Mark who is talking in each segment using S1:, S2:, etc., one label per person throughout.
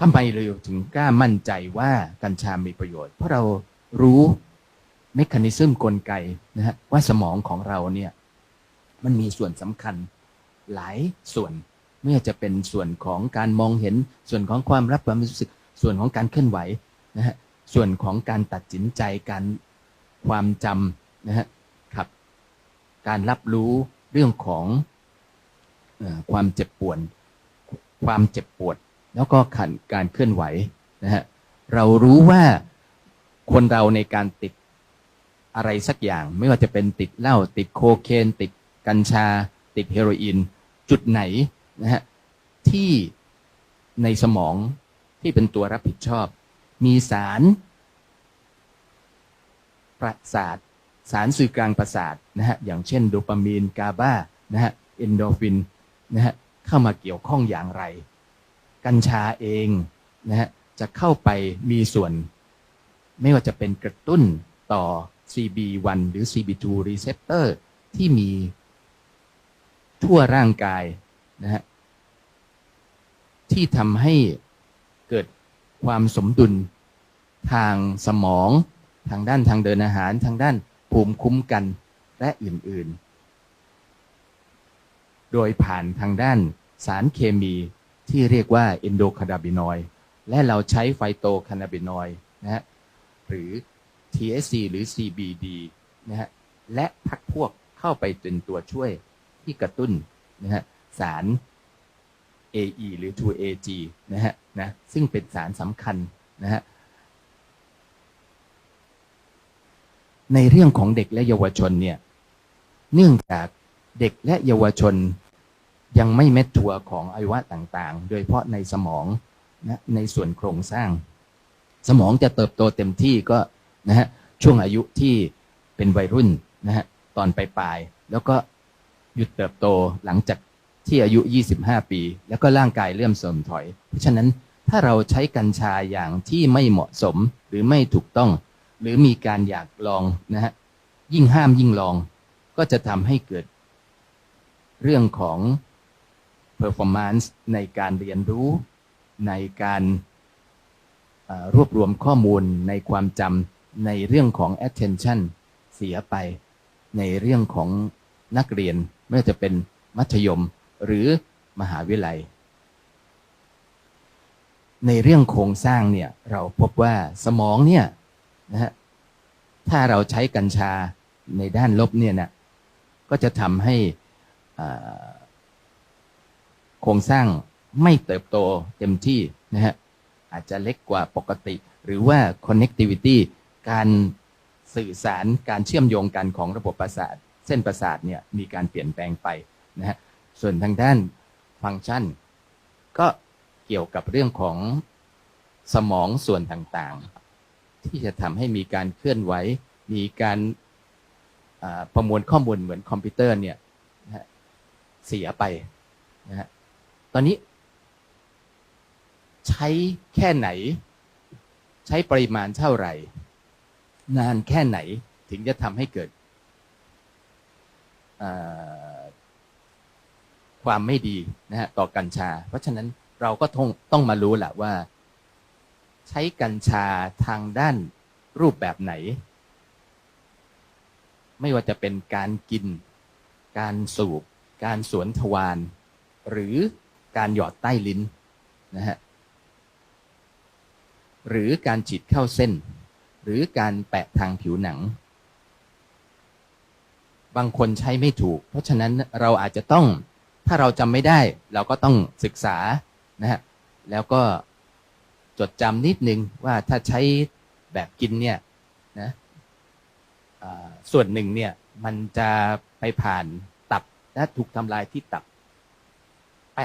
S1: ทำไมเราถึงกล้ามั่นใจว่ากัญชามีประโยชน์ เพราะเรารู้เมคานิซึมกลไกนะฮะว่าสมองของเราเนี่ยมันมีส่วนสำคัญหลายส่วนไม่ว่าจะเป็นส่วนของการมองเห็นส่วนของความรับความรู้สึก ส่วนของการเคลื่อนไหวนะฮะส่วนของการตัดสินใจการความจำนะฮะครับ การรับรู้เรื่องของอความเจ็บปวดความเจ็บปวด แล้วก็ขันการเคลื่อนไหวนะฮะเรารู้ว่าคนเราในการติดอะไรสักอย่าง ไม่ว่าจะเป็นติดเหล้าติดโคเคนติดกัญชา ติดเฮโรอีน จุดไหนนะฮะที่ในสมองที่เป็นตัวรับผิดชอบ มีสารประสาทสารสื่อกลางประสาทนะฮะอย่างเช่น โดปามีนกาบานะฮะเอนโดฟินนะฮะเข้ามาเกี่ยวข้องอย่างไร กัญชาเองนะฮะจะเข้าไปมีส่วน ไม่ว่าจะเป็นกระตุ้นต่อ CB1 หรือ CB2 receptor ที่มีทั่วร่างกายนะฮะที่ทำให้เกิดความสมดุลทางสมองทางด้านทางเดินอาหารทางด้านภูมิคุ้มกันและอื่น ๆ โดยผ่านทางด้านสารเคมี ที่เรียกว่าเอนโดคานาบินอยด์และเราใช้ไฟโตคานาบินอยด์นะฮะหรือ THC หรือ CBD นะฮะและพักพวกเข้าไปเป็นตัวช่วยที่กระตุ้นนะฮะสาร AE หรือ 2AG นะฮะนะซึ่งเป็นสารสำคัญนะฮะในเรื่องของเด็กและเยาวชนเนี่ยเนื่องจากเด็กและเยาวชน ยังไม่เม็ดทัวของอวัยวะต่างๆ โดยเฉพาะในสมองนะในส่วนโครงสร้าง สมองจะเติบโตเต็มที่ก็นะฮะช่วงอายุที่เป็นวัยรุ่นนะฮะตอนปลายๆแล้วก็หยุดเติบโตหลังจากที่อายุ 25 ปี แล้วก็ร่างกายเริ่มเสื่อมถอย เพราะฉะนั้นถ้าเราใช้กัญชาอย่างที่ไม่เหมาะสมหรือไม่ถูกต้อง หรือมีการอยากลองนะฮะยิ่งห้ามยิ่งลอง ก็จะทำให้เกิดเรื่องของ performance ในการเรียนรู้ ในการรวบรวมข้อมูลในความจำในเรื่องของ attention เสียไป ในเรื่องของนักเรียนไม่ว่าจะเป็นมัธยมหรือมหาวิทยาลัย ในเรื่องโครงสร้างเนี่ยเราพบว่าสมองเนี่ยนะฮะถ้าเราใช้กัญชาในด้านลบเนี่ยนะก็จะทำให้อ่า โครงสร้างไม่เติบโตเต็มที่นะฮะอาจจะเล็กกว่าปกติ หรือว่า connectivity การสื่อสารการเชื่อมโยงกันของระบบประสาท เส้นประสาทเนี่ยมีการเปลี่ยนแปลงไปนะฮะส่วนทางด้านฟังก์ชัน ก็เกี่ยวกับเรื่องของสมองส่วนต่างๆ ที่จะทำให้มีการเคลื่อนไหว มีการประมวลข้อมูลเหมือนคอมพิวเตอร์เนี่ยเสียไปนะฮะ ตอนนี้ ใช้แค่ไหน ใช้ปริมาณเท่าไหร่ นานแค่ไหนถึงจะทำให้เกิดความไม่ดีนะฮะต่อกัญชา เพราะฉะนั้นเราก็ต้องต้องมารู้แหละว่า ใช้กัญชาทางด้านรูปแบบไหน ไม่ว่าจะเป็นการกิน การสูบ การสวนทวาร หรือ การหยอดใต้ลิ้นนะฮะหรือการฉีดเข้าเส้น หรือการแปะทางผิวหนัง บางคนใช้ไม่ถูก เพราะฉะนั้นเราอาจจะต้องถ้าเราจำไม่ได้ เราก็ต้องศึกษานะฮะแล้วก็จดจำนิดนึงว่าถ้าใช้แบบกินเนี่ยนะส่วนหนึ่งเนี่ยมันจะไปผ่านตับและถูกทำลายที่ตับ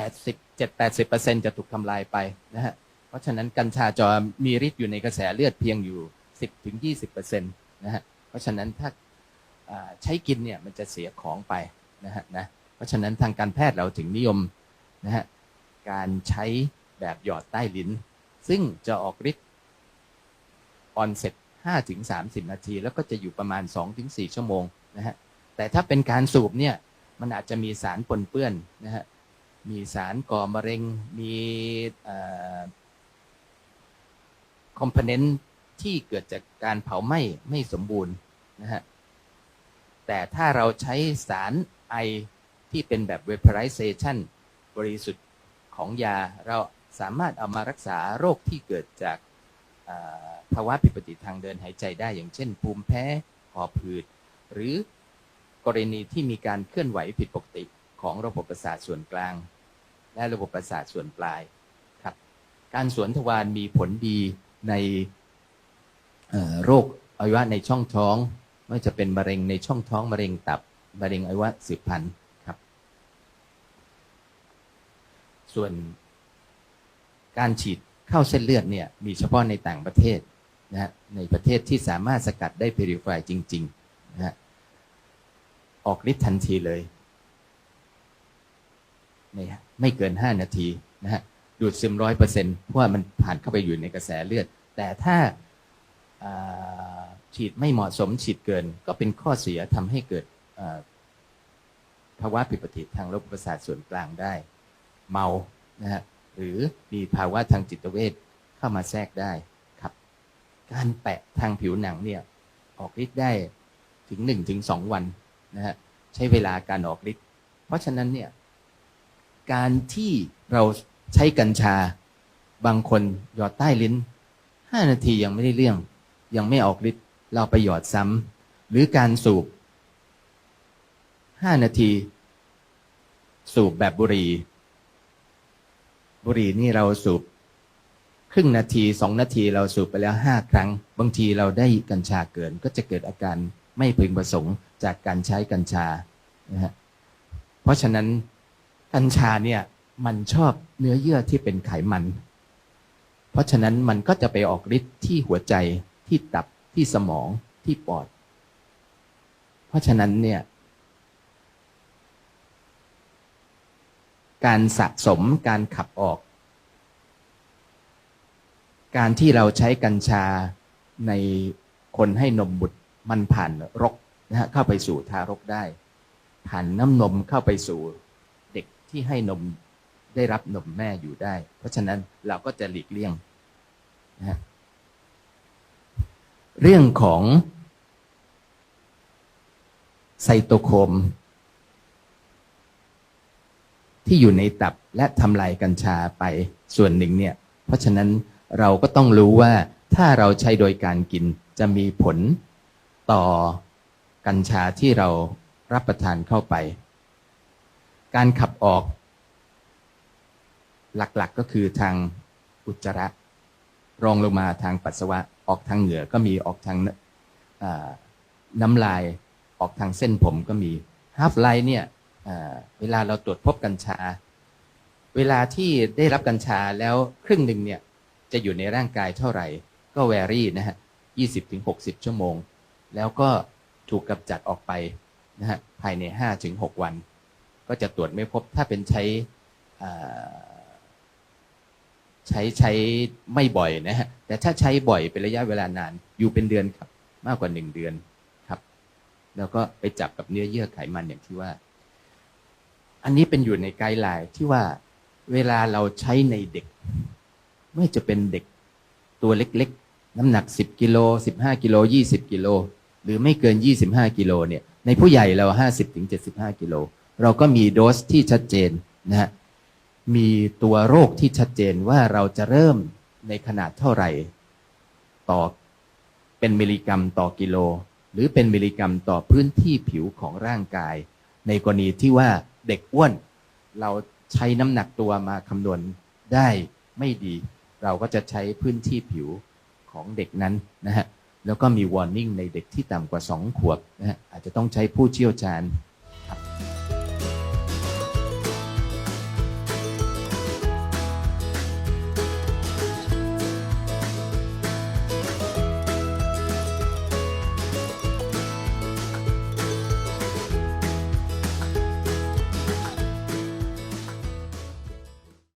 S1: 80 7 80 จะถูกทำลายไปนะฮะ เพราะฉะนั้นกัญชาจะมีฤทธิ์อยู่ในกระแสเลือดเพียงอยู่ 10ถึง20 นะฮะ เพราะฉะนั้นถ้าใช้กินเนี่ยมันจะเสียของไปนะฮะนะ เพราะฉะนั้นทางการแพทย์เราถึงนิยมนะฮะการใช้แบบหยอดใต้ลิ้น ซึ่งจะออกฤทธิ์ออนเซ็ต5ถึง30 นาที แล้วก็จะอยู่ประมาณ 2 ถึง 4 ชั่วโมงนะฮะ แต่ถ้าเป็นการสูบเนี่ยมันอาจจะมีสารปนเปื้อนนะฮะ มีสารก่อมะเร็ง มีคอมโพเนนต์ที่เกิดจากการเผาไหม้ไม่สมบูรณ์นะฮะ แต่ถ้าเราใช้สารไอที่เป็นแบบ vaporization บริสุทธิ์ของยา เราสามารถเอามารักษาโรคที่เกิดจากภาวะผิดปกติทางเดินหายใจได้อย่างเช่น ภูมิแพ้หอบหืด หรือกรณีที่มีการเคลื่อนไหวผิดปกติ ของระบบประสาทส่วนกลาง และระบบประสาทส่วนปลายครับ การสวนทวารมีผลดีในโรคอวัยวะในช่องท้องไม่ว่าจะเป็นมะเร็งในช่องท้องมะเร็งตับมะเร็งอวัยวะสืบพันธุ์ครับ ส่วนการฉีดเข้าเส้นเลือดเนี่ยมีเฉพาะในต่างประเทศนะฮะในประเทศที่สามารถสกัดได้เพริฟายจริงๆนะฮะออกฤทธิ์ทันทีเลย ในไม่เกิน 5 นาทีนะฮะดูดซึมร้อยเปอร์เซ็นต์เพราะว่ามันผ่านเข้าไปอยู่ในกระแสเลือด แต่ถ้าฉีดไม่เหมาะสมฉีดเกิน ก็เป็นข้อเสียทำให้เกิดภาวะผิดปกติทางระบบประสาทส่วนกลางได้ เมานะฮะหรือมีภาวะทางจิตเวชเข้ามาแทรกได้ครับ การแปะทางผิวหนังเนี่ยออกฤทธิ์ได้ถึงหนึ่งถึงสองวันนะฮะใช้เวลาการออกฤทธิ์เพราะฉะนั้นเนี่ย การที่เราใช้กัญชา บางคนหยอดใต้ลิ้นห้านาทียังไม่ได้เรื่อง ยังไม่ออกฤทธิ์เราไปหยอดซ้ำหรือการสูบห้านาที สูบแบบบุหรี่บุหรี่นี่เราสูบครึ่งนาทีสองนาทีเราสูบไปแล้วห้าครั้ง บางทีเราได้กัญชาเกิน ก็จะเกิดอาการไม่พึงประสงค์จากการใช้กัญชานะฮะเพราะฉะนั้น กัญชาเนี่ยมันชอบเนื้อเยื่อที่เป็นไขมัน เพราะฉะนั้นมันก็จะไปออกฤทธิ์ที่หัวใจที่ตับที่สมองที่ปอด เพราะฉะนั้นเนี่ย การสะสมการขับออก การที่เราใช้กัญชาในคนให้นมบุตรมันผ่านรกนะฮะเข้าไปสู่ทารกได้ ผ่านน้ำนมเข้าไปสู่ ที่ให้นมได้รับนมแม่อยู่ได้ เพราะฉะนั้นเราก็จะหลีกเลี่ยงนะเรื่องของไซโตโครมที่อยู่ในตับและทำลายกัญชาไปส่วนหนึ่งเนี่ย เพราะฉะนั้นเราก็ต้องรู้ว่าถ้าเราใช้โดยการกินจะมีผลต่อกัญชาที่เรารับประทานเข้าไป การขับออก หลักๆก็คือทางอุจจาระ รองลงมาทางปัสสาวะออกทางเหงื่อก็มีออกทางน้ำลายออกทางเส้นผมก็มีฮาฟไลท์เนี่ยเวลาเราตรวจพบกัญชา เวลาที่ได้รับกัญชาแล้วครึ่งหนึ่งเนี่ยจะอยู่ในร่างกายเท่าไหร่ ก็แวรี่นะฮะ20ถึง60ชั่วโมง แล้วก็ถูกกำจัดออกไปนะฮะภายใน5ถึง6วัน ก็จะตรวจไม่พบถ้าเป็นใช้ใช้ใช้ไม่บ่อยนะฮะแต่ถ้าใช้บ่อยเป็นระยะเวลานานอยู่เป็นเดือนครับ มากกว่าหนึ่งเดือนครับ แล้วก็ไปจับกับเนื้อเยื่อไขมันอย่างที่ว่า อันนี้เป็นอยู่ในไกด์ไลน์ที่ว่าเวลาเราใช้ในเด็ก ไม่ว่าจะเป็นเด็กตัวเล็กๆ น้ำหนัก 10กิโล15กิโล20กิโลหรือไม่เกิน 25กิโลเนี่ยในผู้ใหญ่เรา 50ถึง75กิโล เราก็มีโดสที่ชัดเจนนะฮะมีตัวโรคที่ชัดเจนว่าเราจะเริ่มในขนาดเท่าไหร่ ต่อเป็นมิลลิกรัมต่อกิโล หรือเป็นมิลลิกรัมต่อพื้นที่ผิวของร่างกาย ในกรณีที่ว่าเด็กอ้วน เราใช้น้ำหนักตัวมาคำนวณได้ไม่ดี เราก็จะใช้พื้นที่ผิวของเด็กนั้นนะฮะแล้วก็มีวอร์นิ่งในเด็กที่ต่ำกว่า 2 ขวบนะฮะอาจจะต้องใช้ผู้เชี่ยวชาญ